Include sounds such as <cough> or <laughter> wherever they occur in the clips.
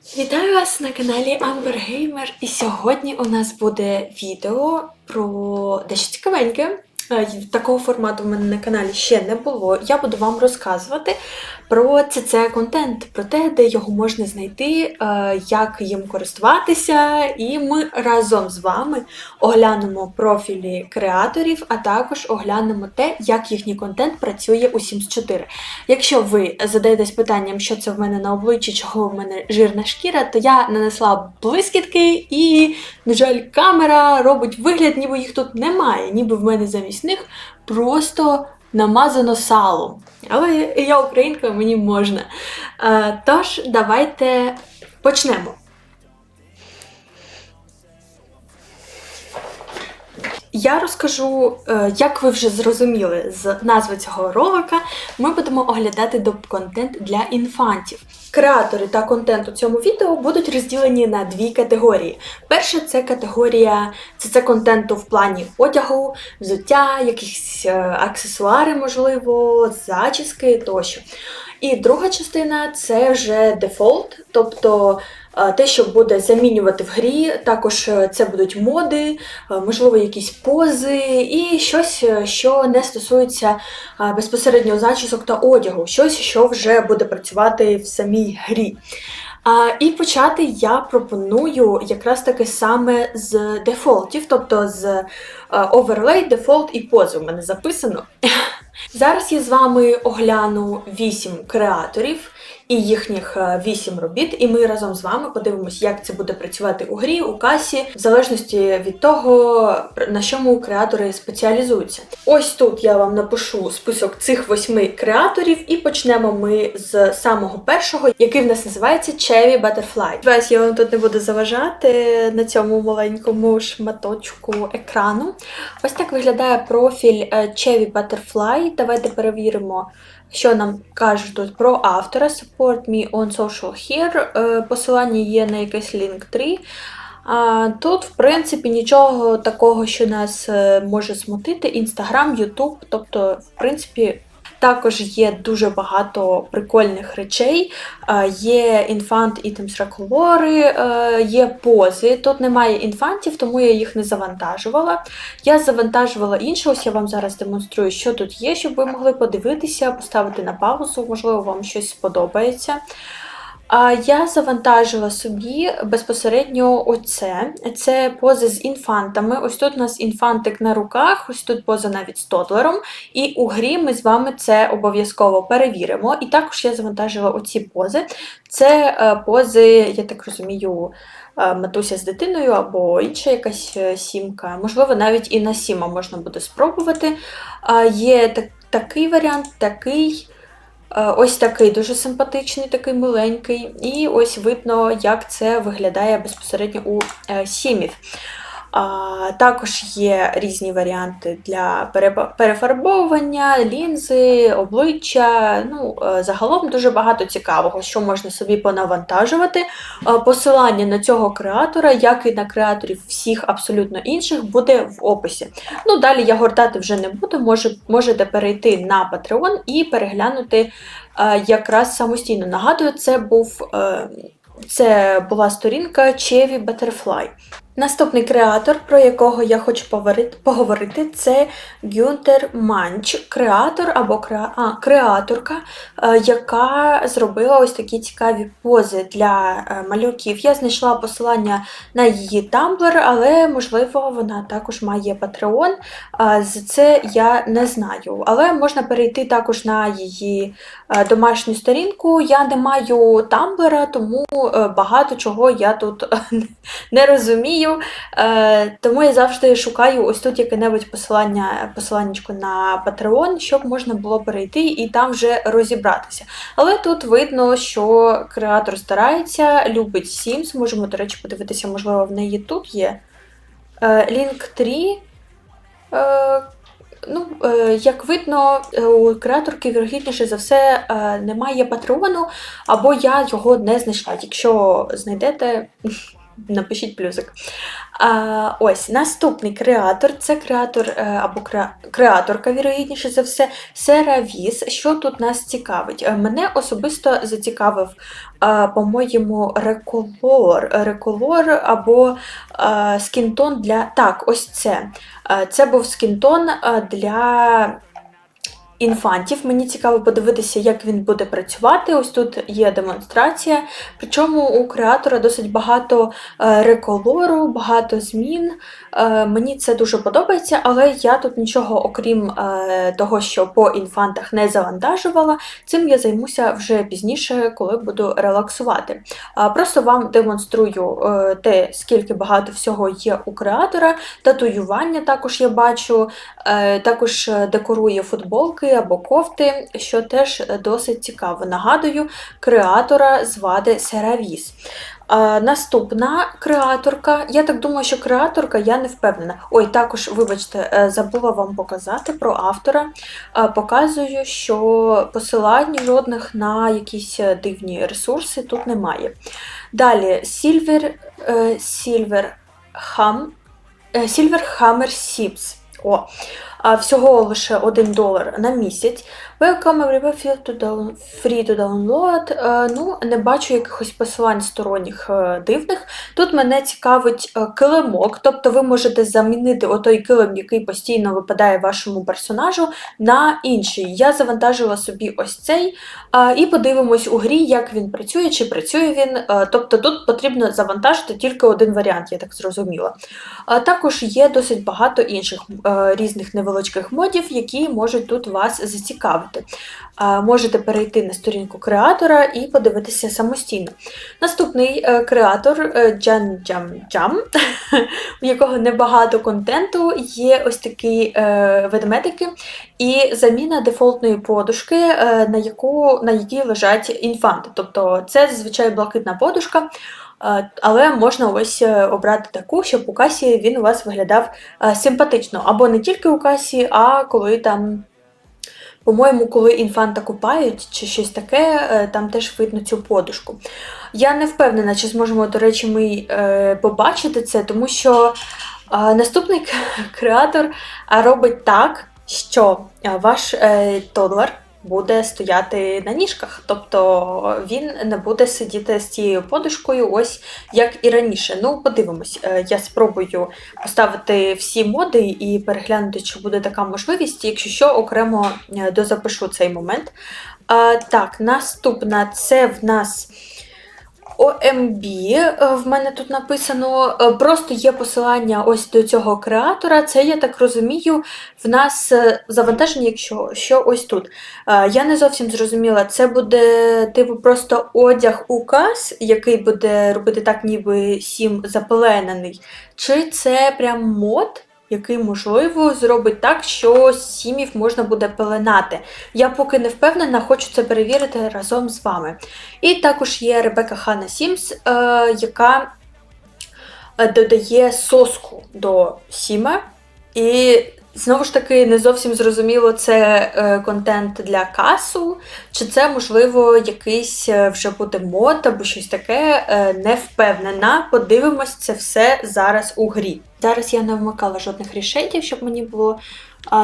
Вітаю вас на каналі Gamer і сьогодні у нас буде відео про дещо цікавеньке. Е, Такого формату в мене на каналі ще не було. Я буду вам розказувати про цц контент, про те, де його можна знайти, е, як їм користуватися, і ми разом з вами оглянемо профілі креаторів, а також оглянемо те, як їхній контент працює у Sims 4. Якщо ви задаєтесь питанням, що це в мене на обличчі, чого в мене жирна шкіра, то я нанесла блискітки, і, на жаль, камера робить вигляд, ніби їх тут немає, ніби в мене замість них просто намазано салом. Але я українка, мені можна. Е, Тож, давайте почнемо. Я розкажу, е, як ви вже зрозуміли з назви цього ролика, ми будемо оглядати доп-контент для інфантів. Креатори та контент у цьому відео будуть розділені на дві категорії. Перша це категорія це, це контенту в плані одягу, взуття, якісь е, аксесуари, можливо, зачіски тощо. І друга частина це вже дефолт, тобто те, що буде замінювати в грі, також е, це будуть моди, е, можливо, якісь пози і щось, е, що не стосується е, безпосередньо зачісок та одягу, щось, що вже буде працювати в самій грі. І почати я пропоную якраз таки саме з дефолтів, тобто з е, оверлей, дефолт і пози у мене записано. <laughs> Зараз я з вами огляну 8 креаторів і їхніх 8 робіт, і ми разом з вами подивимось, як це буде працювати у грі, у касі, в залежності від того, на чому креатори спеціалізуються. Ось тут я вам напишу список цих восьми креаторів, і почнемо ми з самого першого, який в нас називається Cherry Butterfly. Сподіваюсь, я вам тут не буду заважати на цьому маленькому шматочку екрану. Ось так виглядає профіль е, Cherry Butterfly. Давайте перевіримо, що нам кажуть тут про автора. Support me on social here. Е, Посилання є на якийсь Link3. А, Тут, в принципі, нічого такого, що нас е, може смутити. Інстаграм, Ютуб, тобто, в принципі. Також є дуже багато прикольних речей. Е, Є інфант і реколори, е, є пози. Тут немає інфантів, тому я їх не завантажувала. Я завантажувала інше, ось я вам зараз демонструю, що тут є, щоб ви могли подивитися, поставити на паузу, можливо, вам щось сподобається. Я завантажила собі безпосередньо оце. Це пози з інфантами. Ось тут у нас інфантик на руках, ось тут поза навіть з тодлером. І у грі ми з вами це обов'язково перевіримо. І також я завантажила оці пози. Це е, пози, я так розумію, е, матуся з дитиною або інша якась е, сімка. Можливо, навіть і на сіма можна буде спробувати. Є такий варіант, такий. Е, Ось такий дуже симпатичний, такий миленький. І ось видно, як це виглядає безпосередньо у е, сімів. Також є різні варіанти для перефарбовування, лінзи, обличчя. Ну, е, загалом дуже багато цікавого, що можна собі понавантажувати. Е, Посилання на цього креатора, як і на креаторів всіх абсолютно інших, буде в описі. Ну, далі я гортати вже не буду. Може, можете перейти на Patreon і переглянути е, якраз самостійно. Нагадую, це був. Це була сторінка Chevy Butterfly. Наступний креатор, про якого я хочу поговорити, це Гюнтер Манч, креатор або креа... а, креаторка, е, яка зробила ось такі цікаві пози для е, малюків. Я знайшла посилання на її Tumblr, але можливо вона також має. Е, з це я не знаю. Але можна перейти також на її е, домашню сторінку. Я не маю Tumblr, тому багато чого я тут <laughs> не розумію. Е, тому я завжди шукаю ось тут яке-небудь посилання, посиланнячко на Patreon, щоб можна було перейти і там вже розібратися. Але тут видно, що креатор старається, любить Sims. Можемо, до речі, подивитися, можливо, в неї тут є. Е, Link 3. Е, Ну, е, як видно, е, у креаторки, вірогідніше за все, е, немає патреону, або я його не знайшла. Якщо знайдете, напишіть плюсик. А, ось наступний креатор це креатор е, або креаторка, вірогідніше за все, Серавіс. Що тут нас цікавить? Е, Мене особисто зацікавив, е, по-моєму, реколор, реколор або скінтон для. Так, ось це. Це був скінтон для. Інфантів, мені цікаво подивитися, як він буде працювати. Ось тут є демонстрація. Причому у креатора досить багато е, реколору, багато змін. Е, Мені це дуже подобається, але я тут нічого, окрім е, того, що по інфантах не завантажувала. Цим я займуся вже пізніше, коли буду релаксувати. Просто вам демонструю те, скільки багато всього є у креатора. Татуювання також я бачу, також декорує футболки або кофти, що теж е, досить цікаво. Нагадую, креатора звати Серавіс. Наступна креаторка. Я так думаю, що креаторка, я не впевнена. Ой, також, вибачте, е, забула вам показати про автора. Показую, що посилань жодних на якісь е, дивні ресурси тут немає. Далі Silver, Silver Ham, Silver Hammer Sips. О, всього лише 1 долар на місяць. Welcome everybody to free to download. Е, ну, не бачу якихось посилань сторонніх е, дивних. Тут мене цікавить е, килимок, тобто ви можете замінити отой килим, який постійно випадає вашому персонажу, на інший. Я завантажила собі ось цей, і подивимось у грі, як він працює, чи працює він. Тобто тут потрібно завантажити тільки один варіант, я так зрозуміла. Також є досить багато інших різних невеличких модів, які можуть тут вас зацікавити. Можете перейти на сторінку креатора і подивитися самостійно. Наступний е, креатор е, Джан Джам Джам, <laughs> у якого небагато контенту, є ось такі е, ведмедики і заміна дефолтної подушки, на, яку, на якій лежать інфанти. Тобто це зазвичай блакитна подушка. Але можна ось е, обрати таку, щоб у касі він у вас виглядав е, симпатично. Або не тільки у касі, а коли там, по-моєму, коли інфанта купають чи щось таке, е, там теж видно цю подушку. Я не впевнена, чи зможемо, до речі, ми побачити це, тому що наступний креатор робить так, що ваш тодлер буде стояти на ніжках, тобто він не буде сидіти з цією подушкою, ось як і раніше. Ну, подивимось, Е, я спробую поставити всі моди і переглянути, чи буде така можливість, якщо що, окремо е, дозапишу цей момент. Так, наступна це в нас. OMB, е, в мене тут написано, е, просто є посилання ось до цього креатора. Це, я так розумію, в нас е, завантаження, якщо що ось тут. Я не зовсім зрозуміла, це буде типу просто одяг указ, який буде робити так, ніби сім запеленений, чи це прям мод, який, можливо, зробить так, що сімів можна буде пеленати. Я поки не впевнена, хочу це перевірити разом з вами. І також є Ребека Хана Сімс, е, яка е, додає соску до Сіма. І знову ж таки не зовсім зрозуміло, це е, контент для касу, чи це, можливо, якийсь вже буде мод або щось таке. Не впевнена. Подивимось це все зараз у грі. Зараз я не вмикала жодних решетів, щоб мені було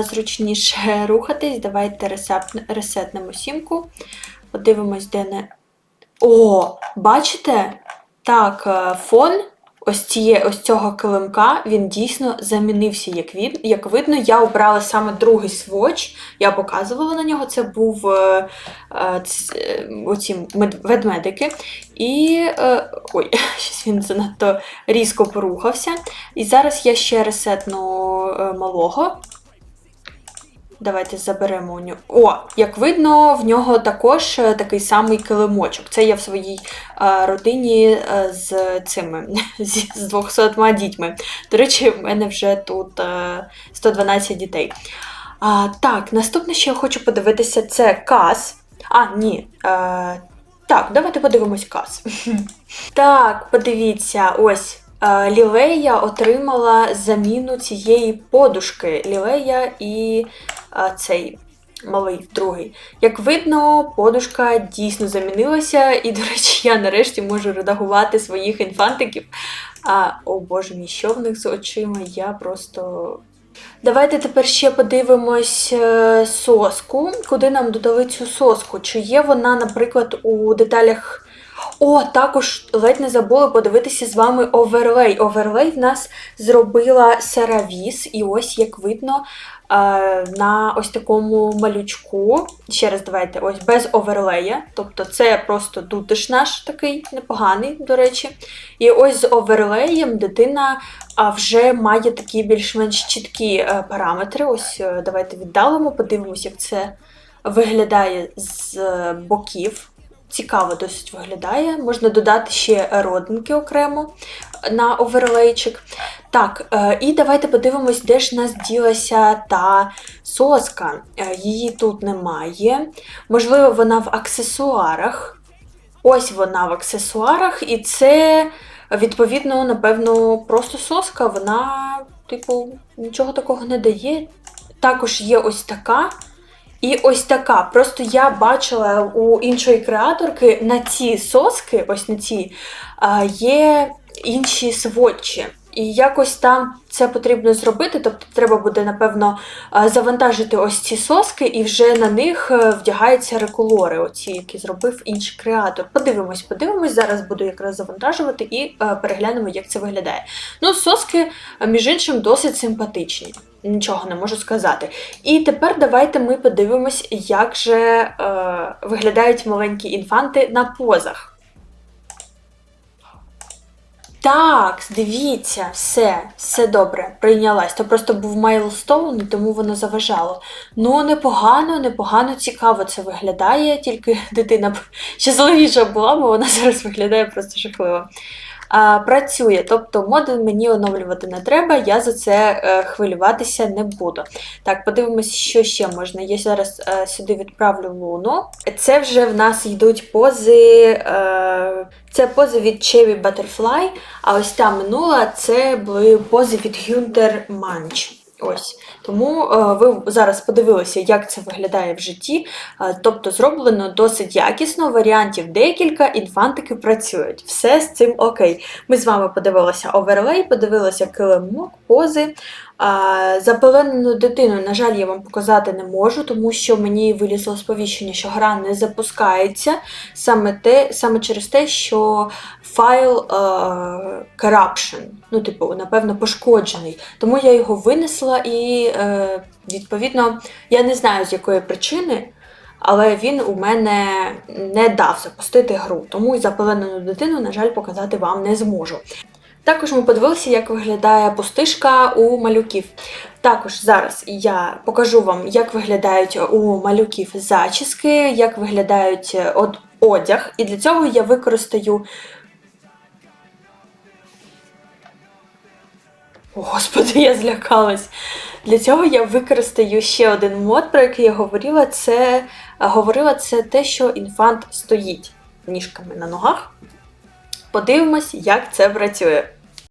зручніше <laughs> рухатись. Давайте ресет, ресетнемо сімку. Подивимось, де не. О, бачите? Так, е, фон ось, ціє, ось цього килимка він дійсно замінився. Як, від, як видно, я обрала саме другий сводч, я показувала на нього, це був е, е, е, оці ведмедики. І ой, <laughs> щось він занадто різко порухався. І зараз я ще ресетну малого. Давайте заберемо у нього. О, як видно, в нього також е, такий самий килимочок. Це я в своїй е, родині е, з цими <laughs> з, з 200 дітьми. До речі, в мене вже тут е, 112 дітей. А, так, наступне, що я хочу подивитися, це кас. А, ні. Е, так, давайте подивимось кас. <laughs> Так, подивіться, ось. Лілея отримала заміну цієї подушки. Лілея і цей малий, другий. Як видно, подушка дійсно замінилася, і, до речі, я нарешті можу редагувати своїх інфантиків. А о боже мій, що в них з очима? Я просто. Давайте тепер ще подивимось е, соску. Куди нам додали цю соску? Чи є вона, наприклад, у деталях. О, також ледь не забули подивитися з вами оверлей. Оверлей в нас зробила Серавіс, і ось як видно на ось такому малючку. Ще раз давайте, ось без оверлея. Тобто це просто дутиш наш такий непоганий, до речі. І ось з оверлеєм дитина вже має такі більш-менш чіткі е, параметри. Ось е, давайте віддалимо, подивимося, як це виглядає з е, боків. Цікаво досить виглядає. Можна додати ще родинки окремо на оверлейчик. Так, е, і давайте подивимось, де ж нас ділася та соска. Е, Її тут немає. Можливо, вона в аксесуарах. Ось вона в аксесуарах, і це, відповідно, напевно, просто соска. Вона, типу, нічого такого не дає. Також є ось така. І ось така. Просто я бачила у іншої креаторки на ці соски, ось на ці, є інші сводчі. І якось там це потрібно зробити, тобто треба буде, напевно, завантажити ось ці соски, і вже на них е, вдягаються реколори, оці, які зробив інший креатор. Подивимось, подивимось. Зараз буду якраз завантажувати і е, переглянемо, як це виглядає. Ну, соски, е, між іншим, досить симпатичні. Нічого не можу сказати. І тепер давайте ми подивимось, як же е, виглядають маленькі інфанти на позах. Так, дивіться, все, все добре, прийнялась. То просто був майлстоун, і тому воно заважало. Ну, непогано, непогано, цікаво це виглядає, тільки <laughs> дитина щасливіша була, бо вона зараз виглядає просто жахливо. Працює, тобто модуль мені оновлювати не треба, я за це е, хвилюватися не буду. Так, подивимося, що ще можна. Я зараз е, сюди відправлю луну. Це вже в нас йдуть пози. Е, це пози від Chevy Butterfly, а ось та минула це були пози від Hunter Munch. Ось. Тому е, ви зараз подивилися, як це виглядає в житті. Е, тобто зроблено досить якісно, варіантів декілька, інфантики працюють. Все з цим окей. Ми з вами подивилися оверлей, подивилися килимок, пози. А, дитину, на жаль, я вам показати не можу, тому що мені вилізло сповіщення, що гра не запускається саме те, саме через те, що файл е, corruption, ну, типу, напевно, пошкоджений. Тому я його винесла і, е, відповідно, я не знаю з якої причини. Але він у мене не дав запустити гру, тому і запеленену дитину, на жаль, показати вам не зможу. Також ми подивилися, як виглядає пустишка у малюків. Також зараз я покажу вам, як виглядають у малюків зачіски, як виглядають е, одяг. І для цього я використаю. Господи, я злякалась. Для цього я використаю ще один мод, про який я говорила. Це говорила це те, що інфант стоїть ніжками на ногах. Подивимось, як це працює.